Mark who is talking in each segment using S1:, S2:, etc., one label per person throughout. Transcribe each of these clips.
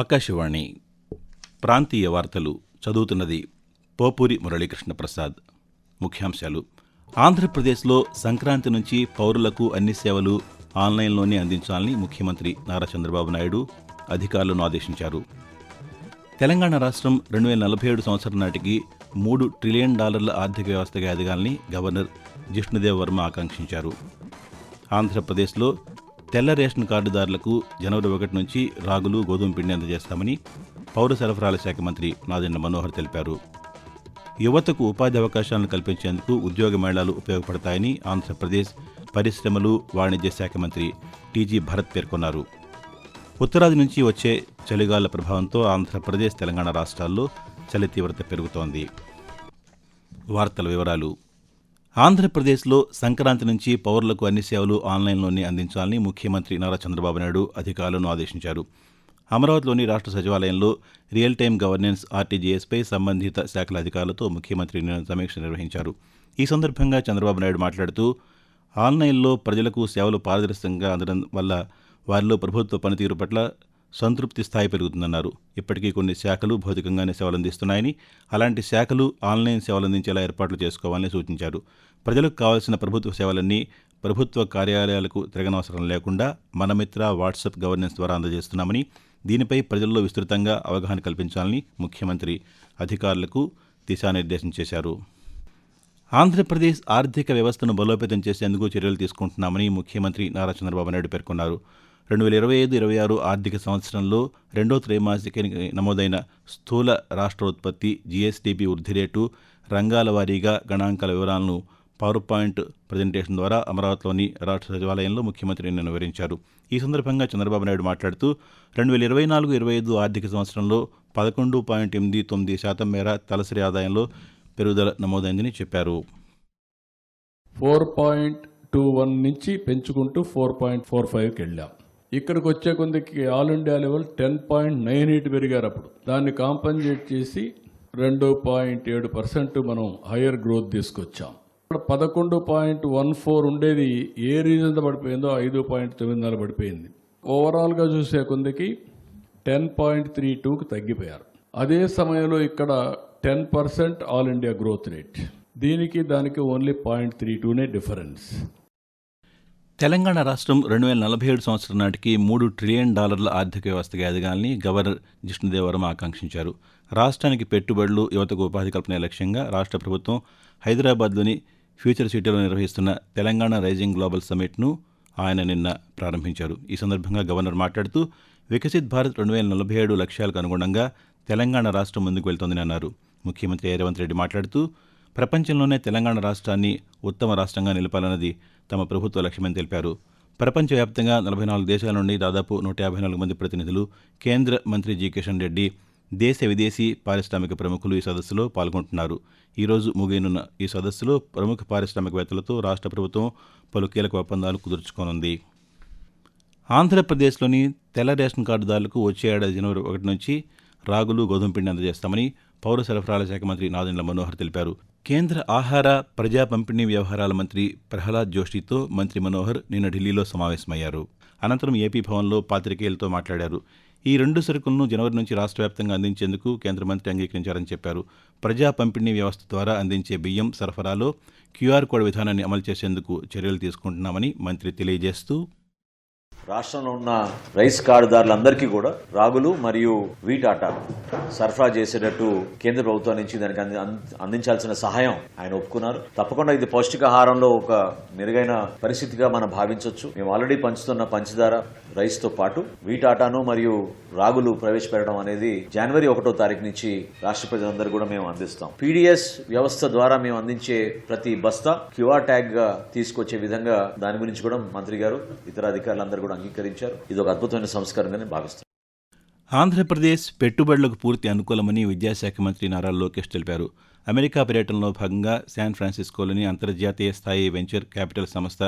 S1: ఆకాశవాణి ప్రాంతీయ వార్తలు చదువుతున్నది పోపూరి మురళీకృష్ణ ప్రసాద్ ముఖ్యాంశాలు ఆంధ్రప్రదేశ్లో సంక్రాంతి నుంచి పౌరులకు అన్ని సేవలు ఆన్లైన్లోనే అందించాలని ముఖ్యమంత్రి నారా చంద్రబాబు నాయుడు అధికారులను ఆదేశించారు తెలంగాణ రాష్ట్రం రెండు వేల నలభై ఏడు సంవత్సరం నాటికి మూడు ట్రిలియన్ డాలర్ల ఆర్థిక వ్యవస్థగా ఎదగాలని గవర్నర్ జిష్ణుదేవ్ వర్మ ఆకాంక్షించారు ఆంధ్రప్రదేశ్లో తెల్ల రేషన్ కార్డుదారులకు జనవరి ఒకటి నుంచి రాగులు గోధుమ పిండి అందజేస్తామని పౌర సరఫరాల శాఖ మంత్రి నాదెండ్ల మనోహర్ తెలిపారు యువతకు ఉపాధి అవకాశాలను కల్పించేందుకు ఉద్యోగ మేళాలు ఉపయోగపడతాయని ఆంధ్రప్రదేశ్ పరిశ్రమలు వాణిజ్య శాఖ మంత్రి టీజీ భరత్ పేర్కొన్నారు ఉత్తరాది నుంచి వచ్చే చలిగాల ప్రభావంతో ఆంధ్రప్రదేశ్ తెలంగాణ రాష్ట్రాల్లో చలి తీవ్రత పెరుగుతోంది వార్తల వివరాలు ఆంధ్రప్రదేశ్లో సంక్రాంతి నుంచి పౌరులకు అన్ని సేవలు ఆన్లైన్లోనే అందించాలని ముఖ్యమంత్రి నారా చంద్రబాబు నాయుడు అధికారులను ఆదేశించారు అమరావతిలోని రాష్ట్ర సచివాలయంలో రియల్ టైం గవర్నెన్స్ ఆర్టీజీఎస్పై సంబంధిత శాఖల అధికారులతో ముఖ్యమంత్రి నిన్న సమీక్ష నిర్వహించారు ఈ సందర్భంగా చంద్రబాబు నాయుడు మాట్లాడుతూ ఆన్లైన్లో ప్రజలకు సేవలు పారదర్శకంగా అందడం వల్ల వారిలో ప్రభుత్వ పనితీరు పట్ల సంతృప్తి స్థాయి పెరుగుతుందన్నారు ఇప్పటికీ కొన్ని శాఖలు భౌతికంగానే సేవలందిస్తున్నాయని అలాంటి శాఖలు ఆన్లైన్ సేవలందించేలా ఏర్పాట్లు చేసుకోవాలని సూచించారు ప్రజలకు కావాల్సిన ప్రభుత్వ సేవలన్నీ ప్రభుత్వ కార్యాలయాలకు తిరగనవసరం లేకుండా మనమిత్ర వాట్సాప్ గవర్నెన్స్ ద్వారా అందజేస్తున్నామని దీనిపై ప్రజల్లో విస్తృతంగా అవగాహన కల్పించాలని ముఖ్యమంత్రి అధికారులకు దిశానిర్దేశం చేశారు ఆంధ్రప్రదేశ్ ఆర్థిక వ్యవస్థను బలోపేతం చేసేందుకు చర్యలు తీసుకుంటున్నామని ముఖ్యమంత్రి నారా చంద్రబాబు నాయుడు పేర్కొన్నారు రెండు వేల ఇరవై ఐదు ఇరవై ఆరు ఆర్థిక సంవత్సరంలో రెండో త్రైమాసికానికి నమోదైన స్థూల రాష్ట్రోత్పత్తి జీఎస్డిపి వృద్ధి రేటు రంగాల వారీగా గణాంకాల వివరాలను పవర్ పాయింట్ ప్రజెంటేషన్ ద్వారా అమరావతిలోని రాష్ట్ర సచివాలయంలో ముఖ్యమంత్రి నిన్న వివరించారు ఈ సందర్భంగా చంద్రబాబు నాయుడు మాట్లాడుతూ రెండు వేల ఇరవై నాలుగు ఇరవై ఐదు ఆర్థిక సంవత్సరంలో పదకొండు పాయింట్ ఎనిమిది తొమ్మిది శాతం మేర తలసరి ఆదాయంలో పెరుగుదల నమోదైందని చెప్పారు ఫోర్ పాయింట్ టూ వన్ నుంచి పెంచుకుంటూ ఫోర్ పాయింట్ ఫోర్ ఫైవ్కి వెళ్ళాం ఇక్కడికి వచ్చే కొందకి all India level ten point nine eight పెరిగారు అప్పుడు దాన్ని కాంపన్సేట్ చేసి రెండు పాయింట్ ఏడు పర్సెంట్ మనం హయ్యర్ గ్రోత్ తీసుకొచ్చాం ఇక్కడ పదకొండు పాయింట్ వన్ ఫోర్ ఉండేది ఏ రీజన్ పడిపోయిందో ఐదు పాయింట్ తొమ్మిదిన్నర పడిపోయింది ఓవరాల్గా చూసే కొద్దికి టెన్ పాయింట్ త్రీ టూకి తగ్గిపోయారు అదే సమయంలో ఇక్కడ ten percent all India growth rate దీనికి దానికి ఓన్లీ పాయింట్ త్రీ టూనే డిఫరెన్స్ తెలంగాణ రాష్ట్రం రెండు వేల నలభై ఏడు సంవత్సరం నాటికి మూడు ట్రిలియన్ డాలర్ల ఆర్థిక వ్యవస్థగా ఎదగాలని గవర్నర్ జిష్ణుదేవరం ఆకాంక్షించారు రాష్ట్రానికి పెట్టుబడులు యువతకు ఉపాధి కల్పనే లక్ష్యంగా రాష్ట్ర ప్రభుత్వం హైదరాబాద్లోని ఫ్యూచర్ సిటీలో నిర్వహిస్తున్న తెలంగాణ రైజింగ్ గ్లోబల్ సమిట్ను ఆయన నిన్న ప్రారంభించారు ఈ సందర్భంగా గవర్నర్ మాట్లాడుతూ వికసిత్ భారత్ రెండు వేల నలభై ఏడు లక్ష్యాలకు అనుగుణంగా తెలంగాణ రాష్ట్రం ముందుకు వెళ్తోందని అన్నారు ముఖ్యమంత్రి రేవంత్ రెడ్డి మాట్లాడుతూ ప్రపంచంలోనే తెలంగాణ రాష్ట్రాన్ని ఉత్తమ రాష్ట్రంగా నిలపాలన్నది తమ ప్రభుత్వ లక్ష్యమని తెలిపారు ప్రపంచవ్యాప్తంగా నలభై నాలుగు దేశాల నుండి దాదాపు నూట యాభై నాలుగు మంది ప్రతినిధులు కేంద్ర మంత్రి జీ కిషన్ రెడ్డి దేశ విదేశీ పారిశ్రామిక ప్రముఖులు ఈ సదస్సులో పాల్గొంటున్నారు ఈరోజు ముగియనున్న ఈ సదస్సులో ప్రముఖ పారిశ్రామికవేత్తలతో రాష్ట్ర ప్రభుత్వం పలు కీలక ఒప్పందాలు కుదుర్చుకోనుంది ఆంధ్రప్రదేశ్లోని తెల్ల రేషన్ కార్డుదారులకు వచ్చే ఏడాది జనవరి ఒకటి నుంచి రాగులు గోధుమపిండి అందజేస్తామని పౌర సరఫరాల శాఖ మంత్రి నాదెండ్ల మనోహర్ తెలిపారు కేంద్ర ఆహార ప్రజా పంపిణీ వ్యవహారాల మంత్రి ప్రహ్లాద్ జోషితో మంత్రి మనోహర్ నిన్న ఢిల్లీలో సమావేశమయ్యారు అనంతరం ఏపీ భవన్లో పాతికేయులతో మాట్లాడారు ఈ రెండు సరుకులను జనవరి నుంచి రాష్ట్ర వ్యాప్తంగా అందించేందుకు కేంద్ర మంత్రి అంగీకరించారని చెప్పారు ప్రజా పంపిణీ వ్యవస్థ ద్వారా అందించే బియ్యం సరఫరాలో క్యూఆర్ కోడ్ విధానాన్ని అమలు చేసేందుకు చర్యలు తీసుకుంటున్నామని మంత్రి తెలియజేస్తూ రాష్ట్రంలో ఉన్న రైస్ కార్డుదారులందరికీ కూడా రాగులు మరియు వీట్ ఆట సరఫరా చేసేటట్టు కేంద్ర ప్రభుత్వం నుంచి దానికి అందించాల్సిన సహాయం ఆయన ఒప్పుకున్నారు తప్పకుండా ఇది పౌష్టికాహారంలో ఒక మెరుగైన పరిస్థితిగా మనం భావించవచ్చు మేము ఆల్రెడీ పంచుతున్న పంచదార రైస్ తో పాటు వీట్ ఆటాను మరియు రాగులు ప్రవేశపెట్టడం అనేది జనవరి ఒకటో తారీఖు నుంచి రాష్ట్ర ప్రజలందరూ కూడా మేము అందిస్తాం పీడిఎస్ వ్యవస్థ ద్వారా మేము అందించే ప్రతి బస్తా క్యూఆర్ ట్యాగ్ గా తీసుకొచ్చే విధంగా దాని గురించి కూడా మంత్రి గారు ఇతర అధికారులందరూ కూడా కూడా అంగీకరించారు ఇది ఒక అద్భుతమైన సంస్కారంగానే భావిస్తారు ఆంధ్రప్రదేశ్ పెట్టుబడులకు పూర్తి అనుకూలమని విద్యాశాఖ మంత్రి నారా లోకేష్ తెలిపారు అమెరికా పర్యటనలో భాగంగా శాన్ ఫ్రాన్సిస్కోలోని అంతర్జాతీయ స్థాయి వెంచర్ క్యాపిటల్ సంస్థ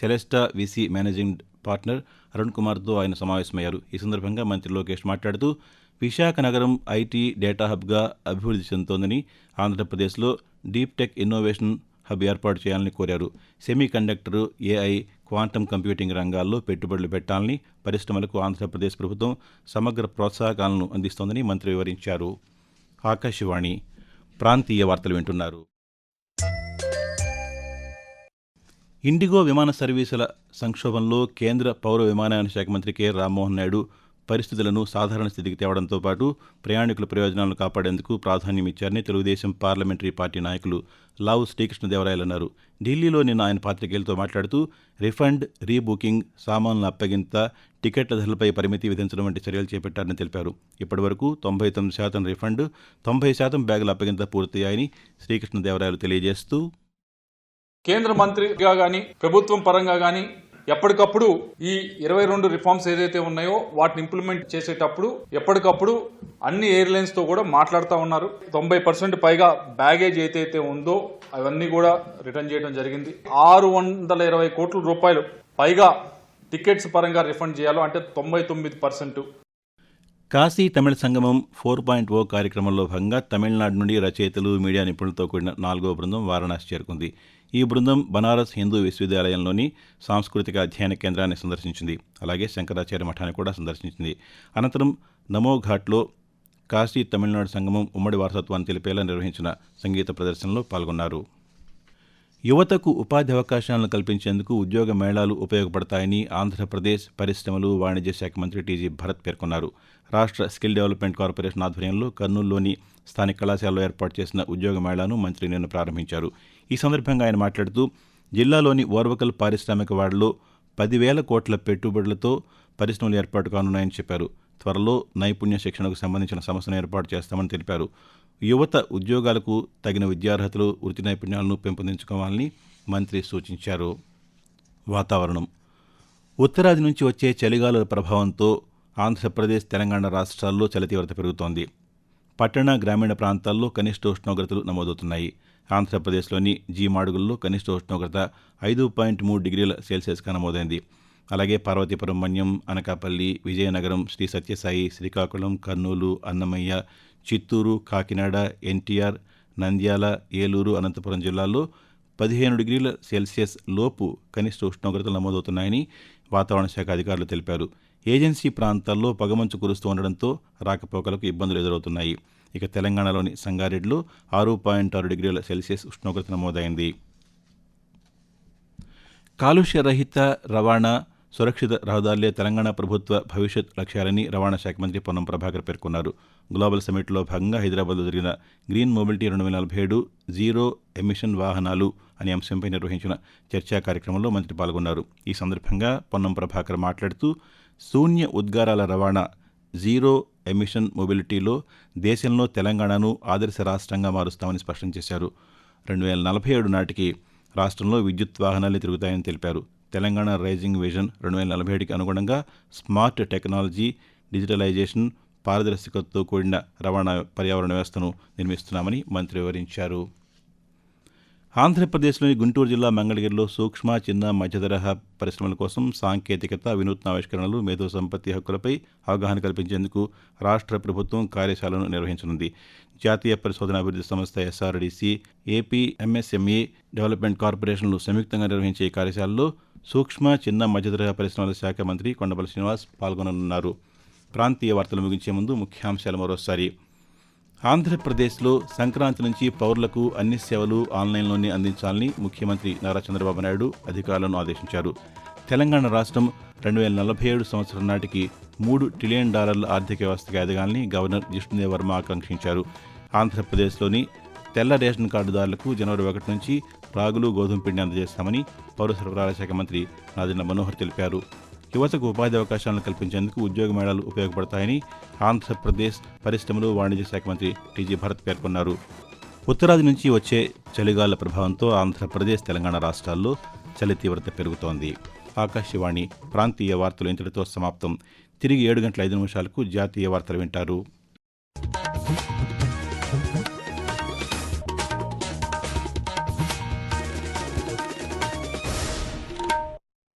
S1: Celesta VC managing partner Arun కుమార్తో ఆయన సమావేశమయ్యారు ఈ సందర్భంగా మంత్రి లోకేష్ మాట్లాడుతూ విశాఖ నగరం ఐటీ డేటా హబ్గా అభివృద్ధి చెందుతోందని ఆంధ్రప్రదేశ్లో డీప్ టెక్ ఇన్నోవేషన్ హబ్ ఏర్పాటు చేయాలని కోరారు semiconductor AI quantum computing రంగాల్లో పెట్టుబడులు పెట్టాలని పరిశ్రమలకు ఆంధ్రప్రదేశ్ ప్రభుత్వం సమగ్ర ప్రోత్సాహకాలను అందిస్తోందని మంత్రి వివరించారు ఆకాశవాణి ప్రాంతీయ వార్తలు వింటున్నారు ఇండిగో విమాన సర్వీసుల సంక్షోభంలో కేంద్ర పౌర విమానయాన శాఖ మంత్రి కె రామ్మోహన్ నాయుడు పరిస్థితులను సాధారణ స్థితికి తేవడంతో పాటు ప్రయాణికుల ప్రయోజనాలను కాపాడేందుకు ప్రాధాన్యమిచ్చారని తెలుగుదేశం పార్లమెంటరీ పార్టీ నాయకులు లావు శ్రీకృష్ణదేవరాయలు అన్నారు ఢిల్లీలో నిన్న ఆయన పాత్రికేయులతో మాట్లాడుతూ రిఫండ్ రీబుకింగ్ సామాన్ల అప్పగింత టికెట్ల ధరలపై పరిమితి విధించడం వంటి చర్యలు చేపట్టారని తెలిపారు ఇప్పటివరకు తొంభై తొమ్మిది శాతం రిఫండ్ తొంభై శాతం బ్యాగుల అప్పగింత పూర్తయ్యాయని శ్రీకృష్ణదేవరాయలు తెలియజేస్తూ కేంద్ర మంత్రిగా కానీ ప్రభుత్వం పరంగా కానీ ఎప్పటికప్పుడు ఈ ఇరవై రెండు రిఫార్మ్స్ ఏదైతే ఉన్నాయో వాటిని ఇంప్లిమెంట్ చేసేటప్పుడు ఎప్పటికప్పుడు అన్ని ఎయిర్లైన్స్తో కూడా మాట్లాడుతూ ఉన్నారు తొంభై పర్సెంట్ పైగా బ్యాగేజ్ ఏదైతే ఉందో అవన్నీ కూడా రిటర్న్ చేయడం జరిగింది ఆరు వందల ఇరవై కోట్ల రూపాయలు పైగా టికెట్స్ పరంగా రిఫండ్ చేయాలో అంటే తొంభై తొమ్మిది percent Kashi Tamil Sangamam four point O కార్యక్రమంలో భాగంగా తమిళనాడు నుండి రచయితలు మీడియా నిపుణులతో కూడిన నాలుగో బృందం వారణాసి చేరుకుంది ఈ బృందం బనారస్ హిందూ విశ్వవిద్యాలయంలోని సాంస్కృతిక అధ్యయన కేంద్రాన్ని సందర్శించింది అలాగే శంకరాచార్య మఠాన్ని కూడా సందర్శించింది అనంతరం నమోఘాట్లో కాశీ తమిళనాడు సంగమం ఉమ్మడి వారసత్వాన్ని తెలిపేలా నిర్వహించిన సంగీత ప్రదర్శనలో పాల్గొన్నారు యువతకు ఉపాధి అవకాశాలను కల్పించేందుకు ఉద్యోగ మేళాలు ఉపయోగపడతాయని ఆంధ్రప్రదేశ్ పరిశ్రమలు వాణిజ్య శాఖ మంత్రి టీజీ భరత్ పేర్కొన్నారు రాష్ట్ర స్కిల్ డెవలప్మెంట్ కార్పొరేషన్ ఆధ్వర్యంలో కర్నూలులోని స్థానిక కళాశాలలో ఏర్పాటు చేసిన ఉద్యోగ మేళాను మంత్రి నిన్న ప్రారంభించారు ఈ సందర్భంగా ఆయన మాట్లాడుతూ జిల్లాలోని ఓర్వకల్ పారిశ్రామిక వాడలో పదివేల కోట్ల పెట్టుబడులతో పరిశ్రమలు ఏర్పాటు కానున్నాయని చెప్పారు త్వరలో నైపుణ్య శిక్షణకు సంబంధించిన సమస్యను ఏర్పాటు చేస్తామని తెలిపారు యువత ఉద్యోగాలకు తగిన విద్యార్హతలు వృత్తి నైపుణ్యాలను పెంపొందించుకోవాలని మంత్రి సూచించారు వాతావరణం ఉత్తరాది నుంచి వచ్చే చలిగాలుల ప్రభావంతో ఆంధ్రప్రదేశ్ తెలంగాణ రాష్ట్రాల్లో చలి తీవ్రత పెరుగుతోంది పట్టణ గ్రామీణ ప్రాంతాల్లో కనిష్ట ఉష్ణోగ్రతలు నమోదవుతున్నాయి ఆంధ్రప్రదేశ్లోని జీ మాడుగుల్లో కనిష్ట ఉష్ణోగ్రత ఐదు పాయింట్ మూడు డిగ్రీల సెల్సియస్గా నమోదైంది అలాగే పార్వతీపురం మన్యం అనకాపల్లి విజయనగరం శ్రీ సత్యసాయి శ్రీకాకుళం కర్నూలు అన్నమయ్య చిత్తూరు కాకినాడ ఎన్టీఆర్ నంద్యాల ఏలూరు అనంతపురం జిల్లాల్లో పదిహేను డిగ్రీల సెల్సియస్ లోపు కనిష్ట ఉష్ణోగ్రతలు నమోదవుతున్నాయని వాతావరణ శాఖ అధికారులు తెలిపారు ఏజెన్సీ ప్రాంతాల్లో పగమంచు కురుస్తూ ఉండడంతో రాకపోకలకు ఇబ్బందులు ఎదురవుతున్నాయి ఇక తెలంగాణలోని సంగారెడ్డిలో ఆరు పాయింట్ ఆరు డిగ్రీల సెల్సియస్ ఉష్ణోగ్రత నమోదైంది కాలుష్య రహిత రవాణా సురక్షిత రహదారులే తెలంగాణ ప్రభుత్వ భవిష్యత్ లక్ష్యాలని రవాణా శాఖ మంత్రి పొన్నం ప్రభాకర్ పేర్కొన్నారు గ్లోబల్ సమ్మిట్లో భాగంగా హైదరాబాద్లో జరిగిన గ్రీన్ మొబిలిటీ రెండు వేల నలభై ఏడు జీరో ఎమిషన్ వాహనాలు అనే అంశంపై నిర్వహించిన చర్చా కార్యక్రమంలో మంత్రి పాల్గొన్నారు ఈ సందర్భంగా పొన్నం ప్రభాకర్ మాట్లాడుతూ శూన్య ఉద్గారాల రవాణా జీరో ఎమిషన్ మొబిలిటీలో దేశంలో తెలంగాణను ఆదర్శ రాష్ట్రంగా మారుస్తామని స్పష్టం చేశారు రెండు వేల నలభై ఏడు నాటికి రాష్ట్రంలో విద్యుత్ వాహనాలే తిరుగుతాయని తెలిపారు తెలంగాణ రైజింగ్ విజన్ రెండు వేల నలభై ఏడుకి అనుగుణంగా స్మార్ట్ టెక్నాలజీ డిజిటలైజేషన్ పారదర్శకతతో కూడిన రవాణా పర్యావరణ వ్యవస్థను నిర్మిస్తున్నామని మంత్రి వివరించారు ఆంధ్రప్రదేశ్లోని గుంటూరు జిల్లా మంగళగిరిలో సూక్ష్మ చిన్న మధ్యతరహా పరిశ్రమల కోసం సాంకేతికత వినూత్న ఆవిష్కరణలు మేధో సంపత్తి హక్కులపై అవగాహన కల్పించేందుకు రాష్ట్ర ప్రభుత్వం కార్యశాలను నిర్వహించనుంది జాతీయ పరిశోధన అభివృద్ధి సంస్థ ఎస్ఆర్డీసీ ఏపీ ఎంఎస్ఎంఈ డెవలప్మెంట్ కార్పొరేషన్లు సంయుక్తంగా నిర్వహించే ఈ కార్యశాలలో సూక్ష్మ చిన్న మధ్యతరహా పరిశ్రమల శాఖ మంత్రి కొండపల్లి శ్రీనివాస్ పాల్గొననున్నారు ప్రాంతీయ వార్తలు ముగించే ముందు ముఖ్యాంశాలు మరోసారి ఆంధ్రప్రదేశ్లో సంక్రాంతి నుంచి పౌరులకు అన్ని సేవలు ఆన్లైన్లోనే అందించాలని ముఖ్యమంత్రి నారా చంద్రబాబు నాయుడు అధికారులను ఆదేశించారు తెలంగాణ రాష్ట్రం రెండు వేల నలభై ఏడు సంవత్సరం నాటికి మూడు ట్రిలియన్ డాలర్ల ఆర్థిక వ్యవస్థగా ఎదగాలని గవర్నర్ విష్ణుదేవ్ వర్మ ఆకాంక్షించారు ఆంధ్రప్రదేశ్లోని తెల్ల రేషన్ కార్డుదారులకు జనవరి ఒకటి నుంచి రాగులు గోధుమ పిండి అందజేస్తామని పౌర సరఫరాల శాఖ మంత్రి నాదిన మనోహర్ తెలిపారు యువతకు ఉపాధి అవకాశాలను కల్పించేందుకు ఉద్యోగ మేళాలు ఉపయోగపడతాయని ఆంధ్రప్రదేశ్ పరిశ్రమలు వాణిజ్య శాఖ మంత్రి టీజీ భరత్ పేర్కొన్నారు ఉత్తరాది నుంచి వచ్చే చలిగాల ప్రభావంతో ఆంధ్రప్రదేశ్ తెలంగాణ రాష్ట్రాల్లో చలి తీవ్రత పెరుగుతోంది ఆకాశవాణి ప్రాంతీయ వార్తలు ఇంతటితో సమాప్తం తిరిగి ఏడు గంటల ఐదు నిమిషాలకు జాతీయ వార్తలు వింటారు